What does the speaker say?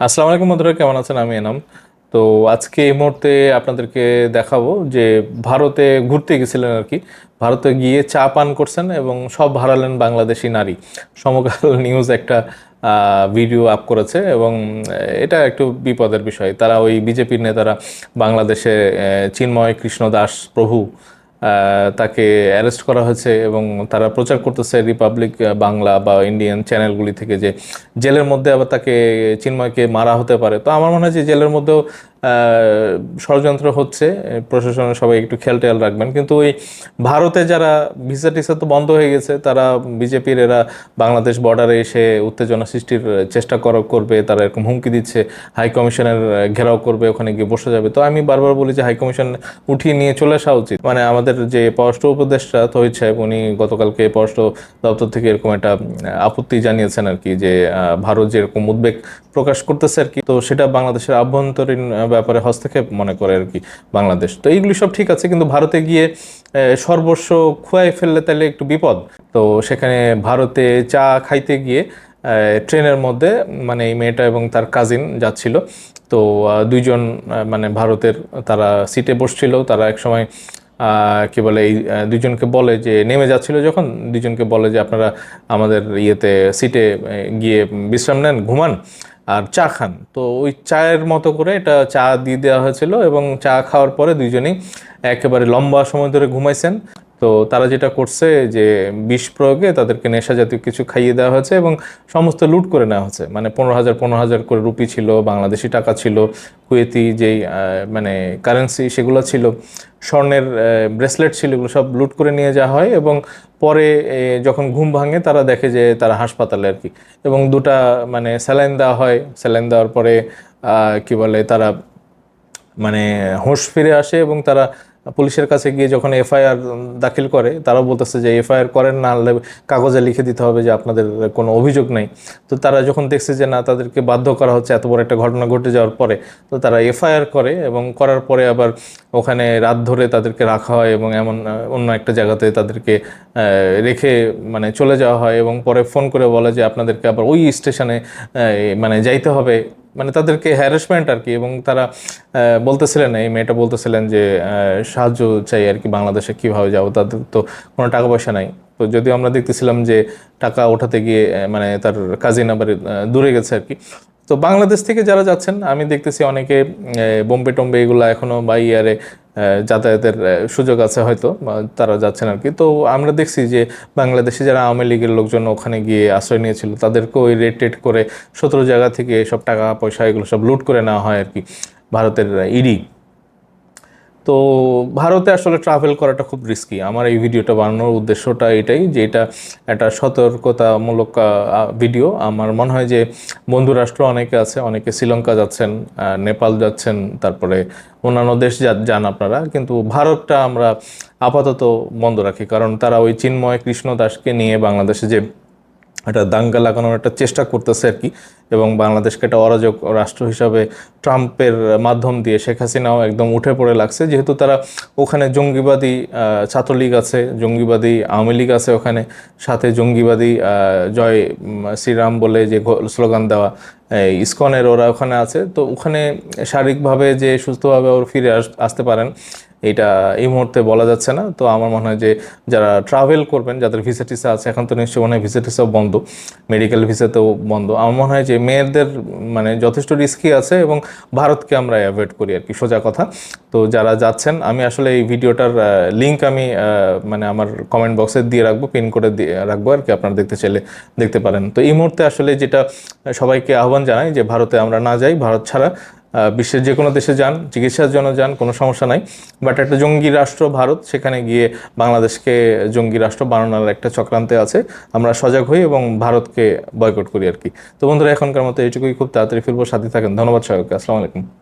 আসসালামু আলাইকুম বন্ধুরা, কেমন আছেন? আমি এনাম। তো আজকে এই মুহূর্তে আপনাদেরকে দেখাবো যে ভারতে ঘুরতে গেছিলেন আর কি। ভারতে গিয়ে চা পান করছেন এবং সব হারালেন বাংলাদেশি নারী। সমকাল নিউজ একটা ভিডিও আপ করেছে এবং এটা একটু বিপদের বিষয়। তারা ওই বিজেপির নেতারা বাংলাদেশে চিন্ময় কৃষ্ণ দাস প্রভু তাকে অ্যারেস্ট করা হয়েছে এবং তারা প্রচার করতেছে রিপাবলিক বাংলা বা ইন্ডিয়ান চ্যানেলগুলি থেকে যে জেলের মধ্যে আবার তাকে চিন্ময়কে মারা হতে পারে। তো আমার মনে হয় যে জেলের মধ্যেও ষড়যন্ত্র হচ্ছে, প্রশাসনের সবাই একটু খেয়াল টেয়াল রাখবেন। কিন্তু ওই ভারতে যারা ভিসা টিসা তো বন্ধ হয়ে গেছে, তারা বিজেপির এরা বাংলাদেশ বর্ডারে এসে উত্তেজনা সৃষ্টির চেষ্টা করা, করবে, তারা এরকম হুমকি দিচ্ছে হাই কমিশনের ঘেরাও করবে, ওখানে গিয়ে বসে যাবে। তো আমি বারবার বলি যে হাই কমিশন উঠিয়ে নিয়ে চলে আসা উচিত। মানে আমাদের যে পররাষ্ট্র উপদেষ্টা তহিদ সাহেব, উনি গতকালকে পররাষ্ট্র দপ্তর থেকে এরকম একটা আপত্তি জানিয়েছেন আর কি, যে ভারত যেরকম উদ্বেগ প্রকাশ করতেছে আর কি, তো সেটা বাংলাদেশের আভ্যন্তরীণ ব্যাপারে হস্তক্ষেপ মনে করে আর কি বাংলাদেশ। তো এইগুলি সব ঠিক আছে কিন্তু ভারতে গিয়ে সর্বস্ব খুয়াই ফেললে তাহলে একটু বিপদ। তো সেখানে ভারতে চা খাইতে গিয়ে ট্রেনের মধ্যে মানে এই মেয়েটা এবং তার কাজিন যাচ্ছিল। তো দুইজন মানে ভারতের তারা সিটে বসছিল। তারা একসময় কি বলে এই আহ, দুইজনকে বলে যে নেমে যাচ্ছিল যখন। দুজনকে বলে যে আপনারা আমাদের ইয়েতে সিটে গিয়ে বিশ্রাম নেন ঘুমান। আর চা খান। তো ওই চায়ের মতো করে এটা চা দিয়ে দেওয়া হয়েছিল এবং চা খাওয়ার পরে দুইজনেই একেবারে লম্বা সময় ধরে ঘুমাইছেন। তো তারা যেটা করছে যে বিষ প্রয়োগে তাদেরকে নেশা জাতীয় কিছু খাইয়ে দেওয়া হয়েছে এবং সমস্ত লুট করে নেওয়া হয়েছে। মানে পনেরো হাজার পনেরো হাজার করে রুপি ছিল, বাংলাদেশি টাকা ছিল, কুয়েতি যেই মানে কারেন্সি সেগুলো ছিল, স্বর্ণের ব্রেসলেট ছিল, এগুলো সব লুট করে নিয়ে যাওয়া হয় এবং পরে যখন ঘুম ভাঙে তারা দেখে যে তারা হাসপাতালে আর কি। এবং দুটা মানে স্যালাইন দেওয়া হয়, স্যালাইন দেওয়ার পরে কি বলে তারা মানে হোঁশ ফিরে আসে এবং তারা পুলিশের কাছে গিয়ে যখন এফআইআর দাখিল করে, তারাও বলতেছে যে এফআইআর করেন না হলে কাগজে লিখে দিতে হবে যে আপনাদের কোনো অভিযোগ নেই। তো তারা যখন দেখছে যে না, তাদেরকে বাধ্য করা হচ্ছে এত বড় একটা ঘটনা ঘটে যাওয়ার পরে, তো তারা এফআইআর করে এবং করার পরে আবার ওখানে রাত ধরে তাদেরকে রাখা হয় এবং এমন, অন্য একটা জায়গাতে তাদেরকে রেখে মানে চলে যাওয়া হয় এবং পরে ফোন করে বলে যে আপনাদেরকে আবার ওই স্টেশনে মানে যাইতে হবে। মানে তাদেরকে হ্যারাসমেন্ট আর কি এবং তারা বলতেছিলেন, এই মেয়েটা বলতেছিলেন যে সাহায্য চাই আর কি বাংলাদেশে, কীভাবে যাব, তাদের তো কোনো টাকা পয়সা নাই। তো যদিও আমরা দেখতেছিলাম যে টাকা ওঠাতে গিয়ে মানে তার কাজিন আবার দূরে গেছে আর কি তো বাংলাদেশ থেকে যারা যাচ্ছেন, আমি দেখতেছি অনেকে বোম্বে টোম্বে এগুলো এখনও বা ইয়ারে যাতায়াতের সুযোগ আছে হয়তো তারা যাচ্ছেন আর কি। তো আমরা দেখছি যে বাংলাদেশে যারা আওয়ামী লীগের লোকজন ওখানে গিয়ে আশ্রয় নিয়েছিল তাদেরকে ওই রেট টেট করে সতেরো জায়গা থেকে সব টাকা, পয়সা, এগুলো সব লুট করে নেওয়া হয় আর কি। ভারতের ইডি। তো ভারতে আসলে ট্রাভেল করাটা খুব রিস্কি আমার এই ভিডিওটা বানানোর উদ্দেশ্যটা এটাই যে এটা একটা সতর্কতামূলক ভিডিও আমার মনে হয় যে বন্ধু রাষ্ট্র অনেকে আছে, অনেকে শ্রীলঙ্কা যাচ্ছেন নেপাল যাচ্ছেন, তারপরে অন্যান্য দেশ যান আপনারা। কিন্তু ভারতটা আমরা আপাতত বন্ধ রাখি, কারণ তারা ওই চিন্ময় কৃষ্ণ দাসকে নিয়ে বাংলাদেশে যে একটা দাঙ্গা লাগানোর একটা চেষ্টা করতেছে আর কি। এবং বাংলাদেশকে একটা অরাজক রাষ্ট্র হিসাবে ট্রাম্পের মাধ্যম দিয়ে শেখ হাসিনাও একদম উঠে পড়ে লাগছে। যেহেতু তারা ওখানে জঙ্গিবাদী ছাত্রলীগ আছে, জঙ্গিবাদী আওয়ামী লীগ আছে ওখানে। সাথে জঙ্গিবাদী জয় শ্রীরাম বলে যে স্লোগান দেওয়া ইসকনের ওরা ওখানে আছে। তো ওখানে শারীরিকভাবে যে সুস্থভাবে ওর ফিরে আস- আসতে পারেন এটা এই মুহূর্তে বলা যাচ্ছে না। তো আমার মনে হয় যে যারা ট্রাভেল করবেন, যাদের ভিসা টিসা আছে, এখন তো নিশ্চয়ই মনে হয় ভিসা টিসাও বন্ধ মেডিকেল ভিসাতেও বন্ধ। আমার মনে হয় যে মেয়েদের মানে যথেষ্ট রিস্কি আছে এবং ভারতকে আমরা অ্যাভয়েড করি আর কি, সোজা কথা। তো যারা যাচ্ছেন, আমি আসলে এই ভিডিওটার লিঙ্ক আমি মানে আমার কমেন্ট বক্সে দিয়ে রাখব পিন করে দিয়ে রাখব আর কি, আপনারা দেখতে চাইলে দেখতে পারেন। তো এই মুহূর্তে আসলে যেটা সবাইকে আহ্বান জানাই যে ভারতে আমরা না যাই, ভারত ছাড়া। বিশ্বের যে কোনো দেশে যান, চিকিৎসার জন্য যান, কোনো সমস্যা নাই। বাট একটা জঙ্গি রাষ্ট্র ভারত, সেখানে গিয়ে বাংলাদেশকে জঙ্গি রাষ্ট্র বানানোর একটা চক্রান্তে আছে। আমরা সজাগ হই এবং ভারতকে বয়কট করি আর কি। তো বন্ধুরা, এখনকার মতো এইটুকুই। খুব তাড়াতাড়ি ফিরবো, সাথে থাকেন। ধন্যবাদ সবাইকে। আসসালামু আলাইকুম।